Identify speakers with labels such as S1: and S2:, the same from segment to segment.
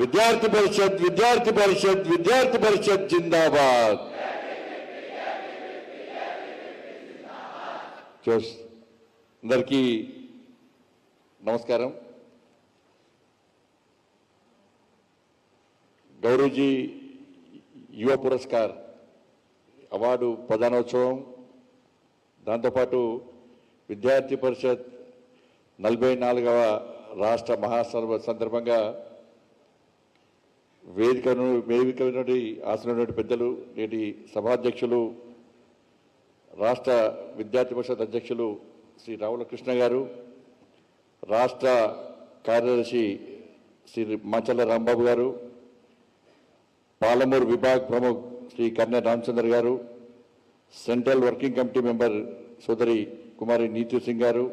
S1: విద్యార్థి పరిషత్ విద్యార్థి పరిషత్ విద్యార్థి పరిషత్ జిందాబాద్. జోష్ అందరికీ నమస్కారం. గౌరవజీ యువ పురస్కార్ అవార్డు ప్రధానోత్సవం దాంతోపాటు విద్యార్థి పరిషత్ నలభై నాలుగవ రాష్ట్ర మహాసభ సందర్భంగా వేదికను వేదిక నుండి ఆసనటువంటి పెద్దలు నేటి సభాధ్యక్షులు రాష్ట్ర విద్యార్థి పరిషత్ అధ్యక్షులు శ్రీ రావుల కృష్ణ గారు రాష్ట్ర కార్యదర్శి శ్రీ మంచల రాంబాబు గారు పాలమూరు విభాగ్ ప్రముఖ్ శ్రీ కన్య రామచంద్ర గారు సెంట్రల్ వర్కింగ్ కమిటీ మెంబర్ సోదరి కుమారి నీతు సింగ్ గారు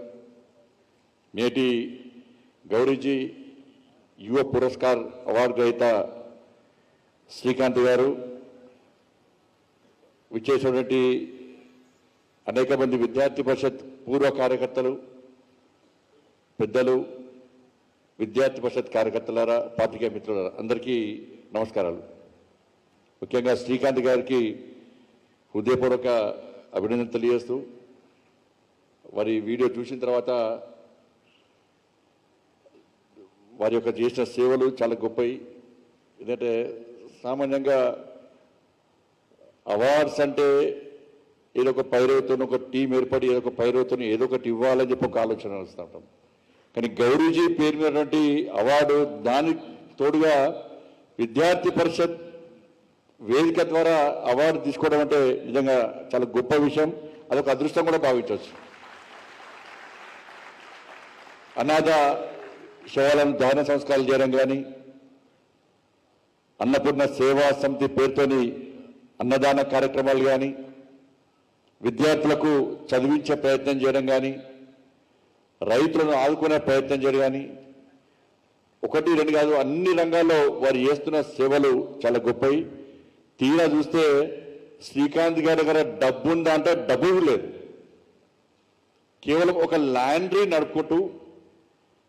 S1: నేటి గౌరీజీ యువ పురస్కార్ అవార్డు గ్రహీత శ్రీకాంత్ గారు విచ్చేసినటువంటి అనేక మంది విద్యార్థి పరిషత్ పూర్వ కార్యకర్తలు పెద్దలు విద్యార్థి పరిషత్ కార్యకర్తలారా పాత్రికేయ మిత్రులారా అందరికీ నమస్కారాలు. ముఖ్యంగా శ్రీకాంత్ గారికి హృదయపూర్వక అభినందన తెలియజేస్తూ వారి వీడియో చూసిన తర్వాత వారి యొక్క చేసిన సేవలు చాలా గొప్పవి. ఎందుకంటే సామాన్యంగా అవార్డ్స్ అంటే ఏదో ఒక పైరవతో ఒక టీం ఏర్పడి ఏదో ఒక పైరవతో ఏదో ఒకటి ఇవ్వాలని చెప్పి ఒక ఆలోచన వస్తూ ఉంటాం. కానీ గౌరీజీ పేరు మీదటువంటి అవార్డు దానికి తోడుగా విద్యార్థి పరిషత్ వేదిక ద్వారా అవార్డు తీసుకోవడం అంటే నిజంగా చాలా గొప్ప విషయం. అదొక అదృష్టం కూడా భావించవచ్చు. అనాథ శవాలను దహన సంస్కారాలు చేయడం కానీ అన్నపూర్ణ సేవా సమితి పేరుతోని అన్నదాన కార్యక్రమాలు కానీ విద్యార్థులకు చదివించే ప్రయత్నం చేయడం కానీ రైతులను ఆదుకునే ప్రయత్నం చేయడం కానీ ఒకటి రెండు కాదు అన్ని రంగాల్లో వారు చేస్తున్న సేవలు చాలా గొప్పవి. తీరా చూస్తే శ్రీకాంత్ గారి దగ్గర డబ్బు ఉందా అంటే డబ్బు లేదు. కేవలం ఒక లాండ్రీ నడుపుకుంటూ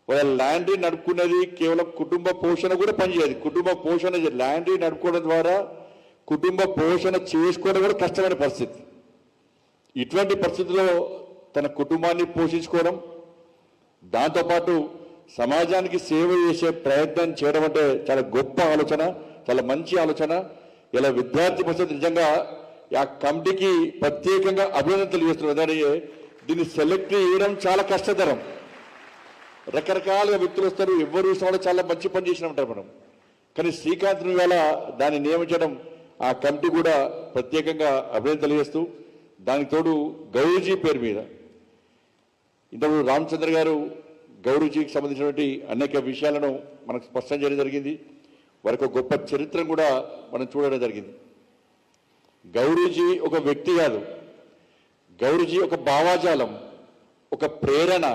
S1: వాళ్ళ ల్యాండ్రీ నడుపుకునేది కేవలం కుటుంబ పోషణ కూడా పనిచేయదు. కుటుంబ పోషణ ల్యాండ్రీ నడుపుకోవడం ద్వారా కుటుంబ పోషణ చేసుకోవడం కూడా కష్టమైన పరిస్థితి. ఇటువంటి పరిస్థితుల్లో తన కుటుంబాన్ని పోషించుకోవడం దాంతోపాటు సమాజానికి సేవ చేసే ప్రయత్నం చేయడం అంటే చాలా గొప్ప ఆలోచన చాలా మంచి ఆలోచన. ఇలా విద్యార్థి పరిషత్ నిజంగా ఆ కమిటీకి ప్రత్యేకంగా అభినందన తెలియజేస్తున్నారు. దాని దీన్ని సెలెక్ట్ చేయడం చాలా కష్టతరం. రకరకాలుగా వ్యక్తులు వస్తారు. ఎవరు చూసినా కూడా చాలా మంచి పని చేసిన ఉంటారు మనం కానీ శ్రీకాంత్ వేళ దాన్ని నియమించడం ఆ కమిటీ కూడా ప్రత్యేకంగా అభినందన తెలియజేస్తూ దానికి తోడు గౌరీజీ పేరు మీద. ఇంతకుముందు రామచంద్ర గారు గౌరీజీకి సంబంధించినటువంటి అనేక విషయాలను మనకు స్పష్టం చేయడం జరిగింది. వారికి గొప్ప చరిత్ర కూడా మనం చూడడం జరిగింది. గౌరీజీ ఒక వ్యక్తి కాదు. గౌరీజీ ఒక భావాజాలం ఒక ప్రేరణ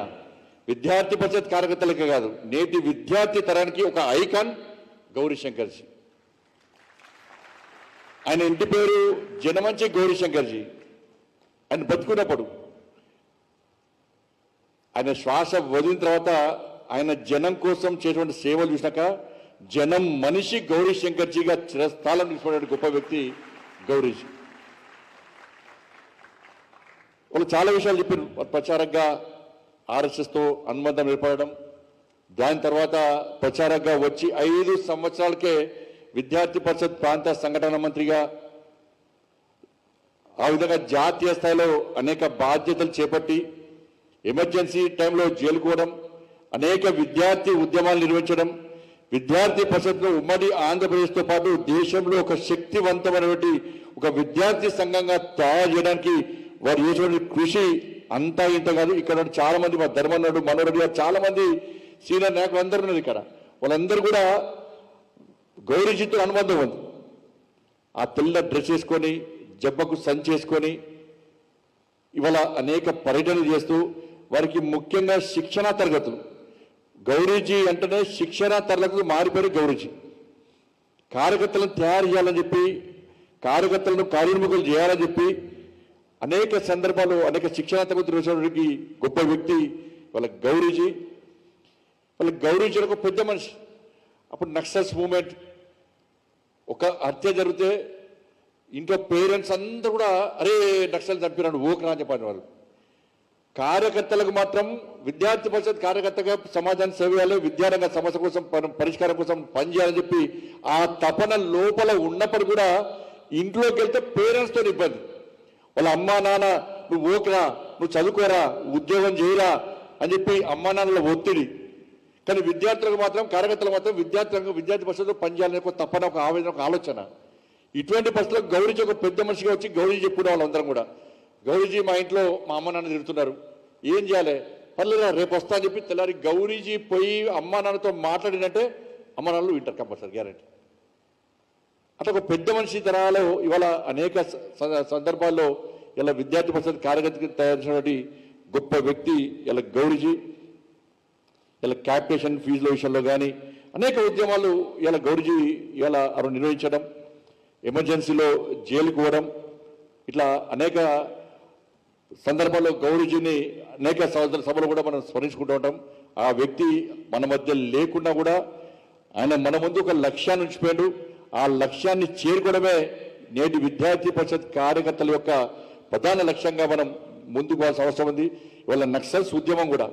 S1: విద్యార్థి పరిషత్ కార్యకర్తలకే కాదు నేటి విద్యార్థి తరానికి ఒక ఐకాన్ గౌరీ శంకర్జీ ఆయన ఇంటి పేరు జనమంచి గౌరీ శంకర్జీ ఆయన బతుకున్నప్పుడు ఆయన శ్వాస వదిలిన తర్వాత ఆయన జనం కోసం చేసినటువంటి సేవలు చూసినాక జనం మనిషి గౌరీ శంకర్జీగా చిరస్థానం తీసుకునే గొప్ప వ్యక్తి గౌరీజీ వాళ్ళు చాలా విషయాలు చెప్పారు ప్రచారంగా ఆర్ఎస్ఎస్తో అనుబంధం ఏర్పడడం దాని తర్వాత ప్రచారంగా వచ్చి ఐదు సంవత్సరాలకే విద్యార్థి పరిషత్ ప్రాంత సంఘటన మంత్రిగా ఆ విధంగా జాతీయ స్థాయిలో అనేక బాధ్యతలు చేపట్టి ఎమర్జెన్సీ టైంలో జైలుకోవడం అనేక విద్యార్థి ఉద్యమాలు నిర్వహించడం విద్యార్థి పరిషత్లో ఉమ్మడి ఆంధ్రప్రదేశ్తో పాటు దేశంలో ఒక శక్తివంతమైనటువంటి ఒక విద్యార్థి సంఘంగా తయారు చేయడానికి వారు చేసినటువంటి కృషి అంతా ఇంత కాదు. ఇక్కడ చాలా మంది మా ధర్మన్నాడు మనోరెడ్డి గారు చాలా మంది సీనియర్ నాయకులు అందరూ ఉన్నారు ఇక్కడ. వాళ్ళందరూ కూడా గౌరీజీతో అనుబంధం ఉంది. ఆ తెల్ల డ్రెస్ వేసుకొని జబ్బకు సంచేసుకొని ఇవాళ అనేక పర్యటనలు చేస్తూ వారికి ముఖ్యంగా శిక్షణా తరగతులు. గౌరీజీ అంటేనే శిక్షణా తరగతులు మారిపోయి గౌరీజీ. కార్యకర్తలను తయారు చేయాలని చెప్పి కార్యకర్తలను కార్యోన్ముఖులు చేయాలని చెప్పి అనేక సందర్భాలు అనేక శిక్షణా తరగతులు వచ్చినటువంటి గొప్ప వ్యక్తి వాళ్ళ గౌరీజీ. వాళ్ళ గౌరీజీ ఒక పెద్ద మనిషి. అప్పుడు నక్సల్స్ మూమెంట్ ఒక హత్య జరిగితే ఇంట్లో పేరెంట్స్ అందరూ కూడా అరే నక్సల్ చంపినాడు ఓకరా అని చెప్పారు వాళ్ళు. కార్యకర్తలకు మాత్రం విద్యార్థి పరిషత్ కార్యకర్తగా సమాజాన్ని సేవ చేయాలి విద్యారంగ సమస్య కోసం పరిష్కారం కోసం పనిచేయాలని చెప్పి ఆ తపన లోపల ఉన్నప్పుడు కూడా ఇంట్లోకి వెళ్తే పేరెంట్స్తో ఇబ్బంది. వాళ్ళ అమ్మా నాన్న నువ్వు ఓకినా నువ్వు చదువుకోరా ఉద్యోగం చేయరా అని చెప్పి అమ్మా నాన్నల ఒత్తిడి. కానీ విద్యార్థులకు మాత్రం కార్యకర్తలు మాత్రం విద్యార్థులకు విద్యార్థి పరిషత్లో పనిచేయాలని ఒక తప్పని ఒక ఆవేదన ఒక ఆలోచన. ఇటువంటి పరిస్థితుల్లో గౌరీజీ ఒక పెద్ద మనిషిగా వచ్చి గౌరీజీ చెప్పుడు వాళ్ళందరం కూడా. గౌరీజీ మా ఇంట్లో మా అమ్మ నాన్న తిరుగుతున్నారు. ఏం చేయాలి? పర్లేదు రేపు వస్తా అని చెప్పి తెల్లారి గౌరీజీ పోయి అమ్మా నాన్నతో మాట్లాడినంటే అమ్మ నాన్నలు వింటారు కంపల్సరీ గ్యారెంటీ. అట్లా ఒక పెద్ద మనిషి తరాలో ఇవాళ అనేక సందర్భాల్లో ఇలా విద్యార్థి పరిషత్ కార్యకర్తకి తయారు గొప్ప వ్యక్తి ఇలా గౌరీజీ ఇలా క్యాపిటేషన్ ఫీజుల విషయంలో కానీ అనేక ఉద్యమాలు ఇలా గౌరీజీ ఇలా అవి నిర్వహించడం ఎమర్జెన్సీలో జైలుకు పోవడం ఇట్లా అనేక సందర్భాల్లో గౌరీజీని అనేక సహోదర సభలు కూడా మనం స్మరించుకుంటూ ఉంటాం. ఆ వ్యక్తి మన మధ్య లేకుండా కూడా ఆయన మన ముందు ఒక లక్ష్యాన్ని ఉంచిపోయాడు. ఆ లక్ష్యాన్ని చేరుకోవడమే నేటి విద్యార్థి పరిషత్ కార్యకర్తల యొక్క ప్రధాన లక్ష్యంగా మనం ముందుకు పోవాల్సిన అవసరం ఉంది. ఇవాళ నక్సల్స్ ఉద్యమం కూడా.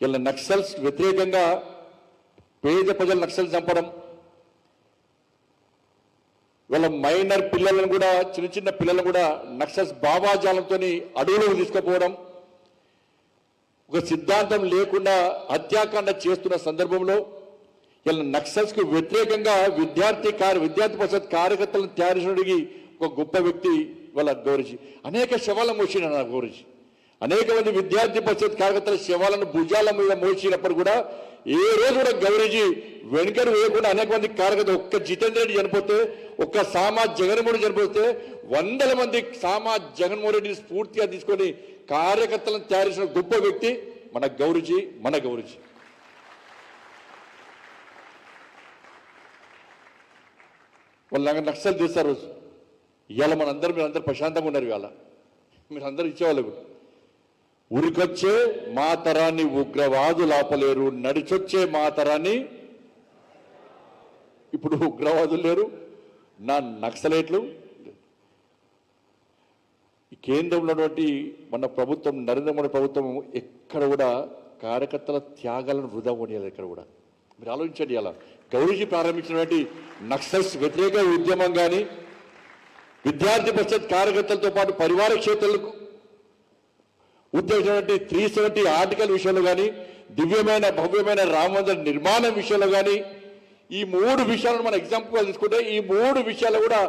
S1: ఇలా నక్సల్స్ వ్యతిరేకంగా పేద ప్రజలు నక్సల్స్ చంపడం. వీళ్ళ మైనర్ పిల్లలను కూడా చిన్న చిన్న పిల్లలను కూడా నక్సల్స్ భావాజాలంతో అడవులకు తీసుకుపోవడం. ఒక సిద్ధాంతం లేకుండా హత్యాకాండ చేస్తున్న సందర్భంలో ఇలా నక్సల్స్కు వ్యతిరేకంగా విద్యార్థి కార్య విద్యార్థి పరిషత్ కార్యకర్తలను తయారు ఒక గొప్ప వ్యక్తి వాళ్ళ గౌరజీ. అనేక శవాలను మోసిన నా గౌరజీ. అనేక మంది విద్యార్థి పరిషత్ కార్యకర్తల శవాలను భుజాల మీద మోసినప్పుడు కూడా ఏ రోజు కూడా గౌరీజీ వెనుకను వేయకుండా అనేక మంది కార్యకర్త ఒక్క జితేంద్ర రెడ్డి చనిపోతే ఒక్క సామా జగన్మోహన్ రెడ్డి చనిపోతే వందల మంది సామా జగన్మోహన్ రెడ్డిని స్ఫూర్తిగా తీసుకొని కార్యకర్తలను తయారు చేసిన గొప్ప వ్యక్తి మన గౌరీజీ మన గౌరీజీ. వాళ్ళు నాకు తీస్తారు చేస్తారు రోజు. ఇవాళ మనందరూ మీరు అందరూ ప్రశాంతంగా ఉన్నారు ఇవాళ. మీరు అందరూ ఇచ్చేవాళ్ళు ఉరికొచ్చే మా తరాన్ని ఉగ్రవాదులు ఆపలేరు నడిచొచ్చే మా తరాన్ని ఇప్పుడు ఉగ్రవాదులు లేరు నా నక్సలేట్లు. ఈ కేంద్రంలో ఉన్నటువంటి మన ప్రభుత్వం నరేంద్ర మోడీ ప్రభుత్వం ఎక్కడ కూడా కార్యకర్తల త్యాగాలను వృధా కొనియాలి ఎక్కడ కూడా. మీరు ఆలోచించండి అలా గౌరీజీ ప్రారంభించినటువంటి నక్సల్స్ వ్యతిరేక ఉద్యమం కానీ విద్యార్థి పరిషత్ కార్యకర్తలతో పాటు పరివార క్షేత్రాలకు ఉద్దేశించినటువంటి త్రీ సెవెంటీ ఆర్టికల్ విషయంలో కానీ దివ్యమైన భవ్యమైన రామ నిర్మాణం విషయంలో కానీ ఈ మూడు విషయాలను మన ఎగ్జాంపుల్గా తీసుకుంటే ఈ మూడు విషయాలు కూడా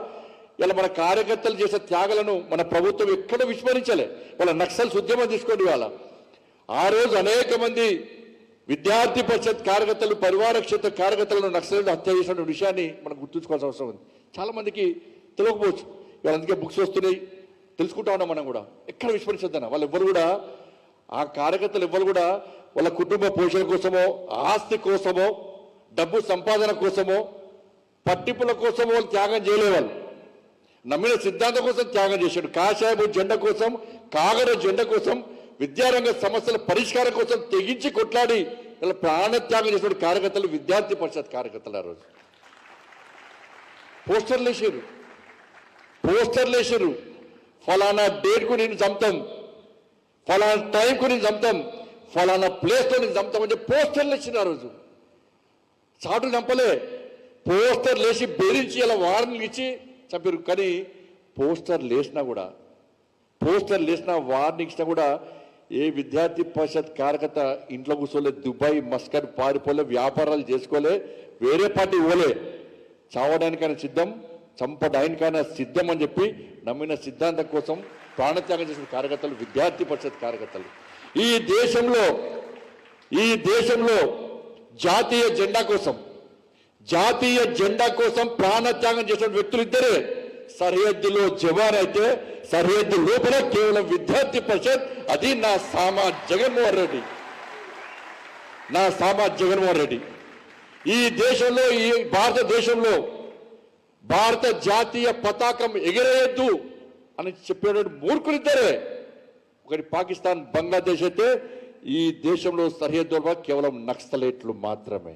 S1: ఇలా మన కార్యకర్తలు చేసే త్యాగలను మన ప్రభుత్వం ఎక్కడ విస్మరించలే. వాళ్ళ నక్సల్స్ ఉద్యమం తీసుకోండి వాళ్ళ ఆ రోజు అనేక మంది విద్యార్థి పరిషత్ కార్యకర్తలు పరివార క్షేత్ర కార్యకర్తలను నక్సలైట్లు హత్య చేసిన విషయాన్ని మనం గుర్తుంచుకోవాల్సిన అవసరం ఉంది. చాలామందికి తెలియకపోవచ్చు. ఇవాళ అందుకే బుక్స్ వస్తున్నాయి. తెలుసుకుంటా ఉన్నాం మనం కూడా. ఎక్కడ విస్మరించొద్దన్న. వాళ్ళు ఎవ్వరు కూడా ఆ కార్యకర్తలు ఎవ్వరు కూడా వాళ్ళ కుటుంబ పోషణ కోసమో ఆస్తి కోసమో డబ్బు సంపాదన కోసమో పట్టింపుల కోసమో వాళ్ళు త్యాగం చేయలేవాళ్ళు నమ్మిన సిద్ధాంతం కోసం త్యాగం చేశాడు. కాషాయపు జెండా కోసం కాగర జెండా కోసం విద్యారంగ సమస్యల పరిష్కారం కోసం తెగించి కొట్లాడి ఇలా ప్రాణత్యాగం చేసిన కార్యకర్తలు విద్యార్థి పరిషత్ కార్యకర్తలు ఆ రోజు. పోస్టర్లు వేసారు పోస్టర్లు వేసారు ఫలానా డేట్కు నేను చంపుతాం. ఫలానా టైంకు నేను చంపుతాం. ఫలానా ప్లేస్లో నేను చంపుతాం అంటే పోస్టర్లు వేసింది ఆ రోజు. చాటు చంపలే. పోస్టర్ లేచి బెదిరించి ఇలా వార్నింగ్ ఇచ్చి చంపారు కానీ పోస్టర్ లేసినా కూడా పోస్టర్ లేసినా వార్నింగ్ ఇచ్చినా కూడా ఏ విద్యార్థి పరిషత్ కార్యకర్త ఇంట్లో కూర్చోలే దుబాయ్ మస్కట్ పారిపోలే వ్యాపారాలు చేసుకోలే వేరే పార్టీ ఇవ్వలే. చావడానికైనా సిద్ధం చంపడానికైనా సిద్ధం అని చెప్పి నమ్మిన సిద్ధాంతం కోసం ప్రాణత్యాగం చేసిన కార్యకర్తలు విద్యార్థి పరిషత్ కార్యకర్తలు. ఈ దేశంలో ఈ దేశంలో జాతీయ జెండా కోసం జాతీయ జెండా కోసం ప్రాణత్యాగం చేసిన వ్యక్తులు ఇద్దరే. సరిహద్దులో జవాన్ అయితే సరిహద్దు లోపల కేవలం విద్యార్థి పరిషత్ అది నా సామా జగన్మోహన్ రెడ్డి. నా సామా జగన్మోహన్ రెడ్డి. ఈ దేశంలో ఈ భారతదేశంలో భారత జాతీయ పతాకం ఎగిరేయద్దు అని చెప్పేటువంటి మూర్ఖులిద్దరే. ఒకటి పాకిస్తాన్ బంగ్లాదేశ్ అయితే ఈ దేశంలో సరిహద్దు కేవలం నక్సలేట్లు మాత్రమే.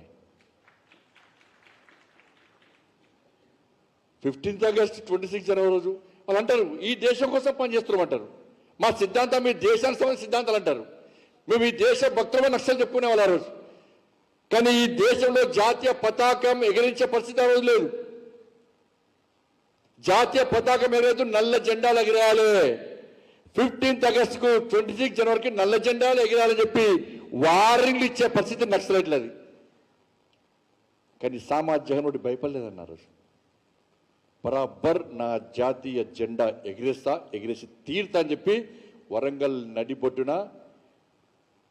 S1: ఫిఫ్టీన్త్ ఆగస్ట్ ట్వంటీ సిక్స్ జనవరి రోజు వాళ్ళు అంటారు ఈ దేశం కోసం పనిచేస్తున్నాం అంటారు. మా సిద్ధాంతం మీ దేశానికి సంబంధించిన సిద్ధాంతాలు అంటారు. మేము ఈ దేశ భక్తులమే నక్షలు చెప్పుకునే వాళ్ళు ఆ రోజు. కానీ ఈ దేశంలో జాతీయ పతాకం ఎగిరించే పరిస్థితి ఆ రోజు లేదు. జాతీయ పతాకం ఎగరేదు నల్ల జెండాలు ఎగిరేయాలి. ఫిఫ్టీన్త్ ఆగస్టుకు ట్వంటీ సిక్స్ జనవరికి నల్ల జెండాలు ఎగిరాలని చెప్పి వార్నింగ్లు ఇచ్చే పరిస్థితి నక్సలైట్లది కానీ సామా జగన్మోహన్ భయపడలేదన్నారు బరాబర్ నా జాతీయ జెండా ఎగిరేస్తా ఎగిరేసి తీరుతా అని చెప్పి వరంగల్ నడిబొడ్డున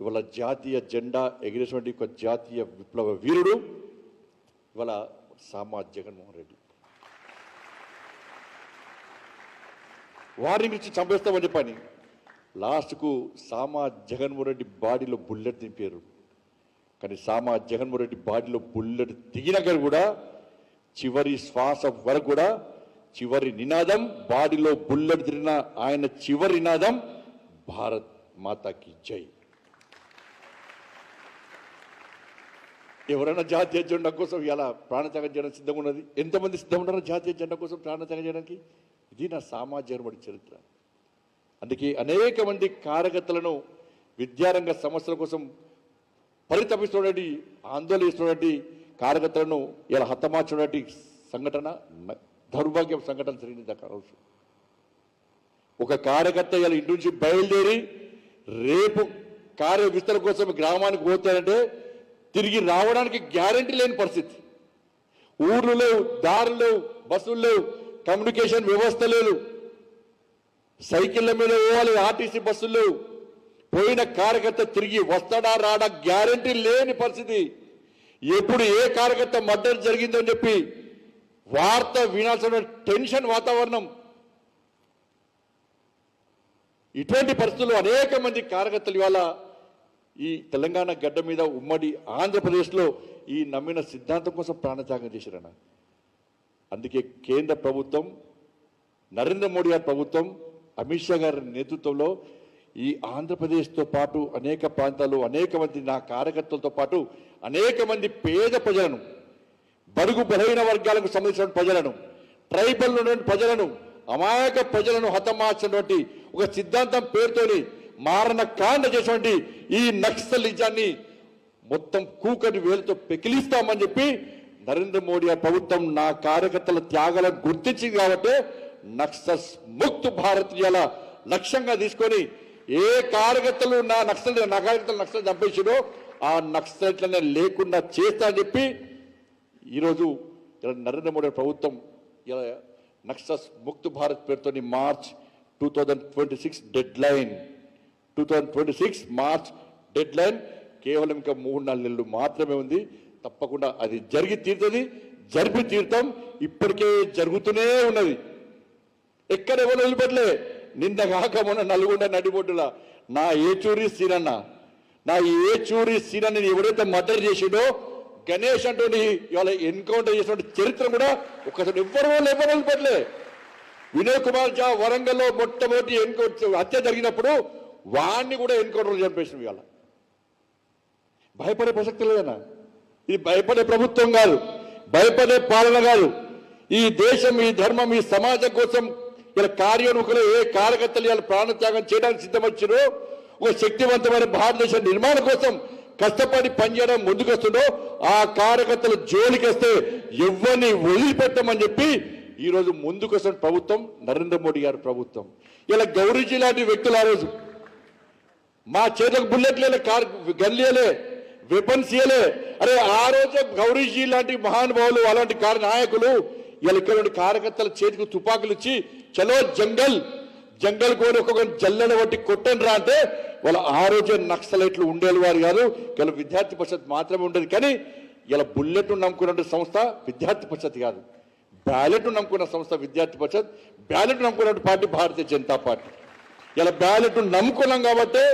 S1: ఇవాళ జాతీయ జెండా ఎగిరేసినటువంటి ఒక జాతీయ విప్లవ వీరుడు ఇవాళ సామా జగన్మోహన్ రెడ్డి. వారిని ఇచ్చి చంపేస్తామని చెప్పని లాస్ట్కు సామా జగన్మోహన్ రెడ్డి బాడీలో బుల్లెట్ దింపారు. కానీ సామా జగన్మోహన్ రెడ్డి బాడీలో బుల్లెట్ దిగినాక కూడా చివరి శ్వాస వరకు కూడా చివరి నినాదం బాడీలో బుల్లెట్ తిరిగిన ఆయన చివరి నినాదం భారత్ మాతాకి జై. ఎవరైనా జాతీయ జెండా కోసం ఇలా ప్రాణత్యాగం చేయడానికి సిద్ధంగా ఉన్నది? ఎంతమంది సిద్ధంగా ఉన్నారో జాతీయ జెండా కోసం ప్రాణత్యాగం చేయడానికి? ఇది నా సామాజిక చరిత్ర. అందుకే అనేక మంది కార్యకర్తలను విద్యారంగ సమస్యల కోసం పరితపిస్తున్నటువంటి ఆందోళన ఇస్తున్నటువంటి కార్యకర్తలను ఇలా హతమార్చడానికి సంఘటన దౌర్భాగ్యం సంఘటన జరిగింది దాకా రోజు. ఒక కార్యకర్త ఇలా ఇంటి నుంచి బయలుదేరి రేపు కార్య విస్తరణ కోసం గ్రామానికి పోతారంటే తిరిగి రావడానికి గ్యారంటీ లేని పరిస్థితి. ఊర్లు లేవు దారులు లేవు బస్సులు లేవు కమ్యూనికేషన్ వ్యవస్థ లేదు. సైకిళ్ళ మీద పోవాలి ఆర్టీసీ బస్సులు లేవు. పోయిన కార్యకర్త తిరిగి వస్తాడా రాడా గ్యారంటీ లేని పరిస్థితి. ఎప్పుడు ఏ కార్యకర్త మర్డర్ జరిగిందో అని చెప్పి వార్త వినాల్సిన టెన్షన్ వాతావరణం. ఇటువంటి పరిస్థితుల్లో అనేక మంది కార్యకర్తలు ఇవాళ ఈ తెలంగాణ గడ్డ మీద ఉమ్మడి ఆంధ్రప్రదేశ్లో ఈ నమ్మిన సిద్ధాంతం కోసం ప్రాణత్యాగం చేశారన్న. అందుకే కేంద్ర ప్రభుత్వం నరేంద్ర మోడీ గారి ప్రభుత్వం అమిత్ షా గారి నేతృత్వంలో ఈ ఆంధ్రప్రదేశ్తో పాటు అనేక ప్రాంతాలు అనేక మంది నా కార్యకర్తలతో పాటు అనేక మంది పేద ప్రజలను బడుగు బలహీన వర్గాలకు సంబంధించిన ప్రజలను ట్రైబల్ నుండి ప్రజలను అమాయక ప్రజలను హతమార్చినటువంటి ఒక సిద్ధాంతం పేరుతోని మారణ కాండ చేసినటువంటి ఈ నక్సలిజాన్ని మొత్తం కూకటి వేలుతో పెకిలిస్తామని చెప్పి నరేంద్ర మోడీ ప్రభుత్వం నా కార్యకర్తల త్యాగాలను గుర్తించింది కాబట్టి నక్సస్ ముక్త్ భారతీయాల లక్ష్యంగా తీసుకొని ఏ కార్యకర్తలు నా నక్సల్ నా కార్యకర్తలు నక్సల్ చంపేసారో ఆ నక్సలైట్లనే లేకుండా చేస్తా అని చెప్పి ఈరోజు ఇలా నరేంద్ర మోడీ ప్రభుత్వం ఇలా నక్సస్ ముక్త్ భారత్ పేరుతోని March two thousand twenty six deadline two thousand twenty six March deadline కేవలం ఇంకా మూడు నాలుగు నెలలు మాత్రమే ఉంది. తప్పకుండా అది జరిగి తీరుతుంది. జరిపి తీరుతాం. ఇప్పటికే జరుగుతూనే ఉన్నది. ఎక్కడ ఎవరు వదిలిపెట్టలే నిన్న కాక మొన్న నల్గొండ నడిబొడ్డుల నా ఏచూరి సీనన్న నా ఏ ఏచూరి సీనన్ని ఎవరైతే మర్డర్ చేసిండో గణేష్ అంటూ ఇవాళ ఎన్కౌంటర్ చేసిన చరిత్ర కూడా ఒకసారి ఎవ్వరు వాళ్ళు ఎవరు వదిలిపెట్టలే వినయ్ కుమార్ జా వరంగల్లో మొట్టమొదటి ఎన్కౌంటర్ హత్య జరిగినప్పుడు వాణ్ణి కూడా ఎన్కౌంటర్ చంపేసిన ఇవాళ. భయపడే ప్రసక్తి లేదన్నా. ఇది భయపడే ప్రభుత్వం కాదు భయపడే పాలన కాదు. ఈ దేశం ఈ ధర్మం ఈ సమాజం కోసం ఇలా కార్యోనుకులు ఏ కార్యకర్తలు ఇలా ప్రాణత్యాగం చేయడానికి సిద్ధమొచ్చినో ఒక శక్తివంతమైన భారతదేశ నిర్మాణం కోసం కష్టపడి పనిచేయడం ముందుకొస్తుండో ఆ కార్యకర్తలు జోలికొస్తే ఎవరిని వదిలిపెట్టమని చెప్పి ఈరోజు ముందుకొస్తున్న ప్రభుత్వం నరేంద్ర మోడీ గారి ప్రభుత్వం. ఇలా గౌరీజీ లాంటి వ్యక్తులు ఆ రోజు మా చేతులకు బుల్లెట్లే కార్ గల్లీలే వెపన్స్ ఇయలే అరే ఆ రోజే గౌరీజీ లాంటి మహానుభావులు అలాంటి కార్ నాయకులు ఇలా ఇక్కడ కార్యకర్తల చేతికి తుపాకులు ఇచ్చి చలో జంగల్ జంగల్ కోని ఒక్కొక్క జల్లెడ వంటి కొట్టండి రా అంటే వాళ్ళ ఆ రోజే నక్సలైట్లు ఉండేది వారు కాదు. ఇలా విద్యార్థి పరిషత్ మాత్రమే ఉండేది. కానీ ఇలా బుల్లెట్ నమ్ముకున్నటువంటి సంస్థ విద్యార్థి పరిషత్ కాదు. బ్యాలెట్ నమ్ముకున్న సంస్థ విద్యార్థి పరిషత్ బ్యాలెట్ నమ్ముకున్నటువంటి పార్టీ భారతీయ జనతా పార్టీ. ఇలా బ్యాలెట్ నమ్ముకున్నాం కాబట్టి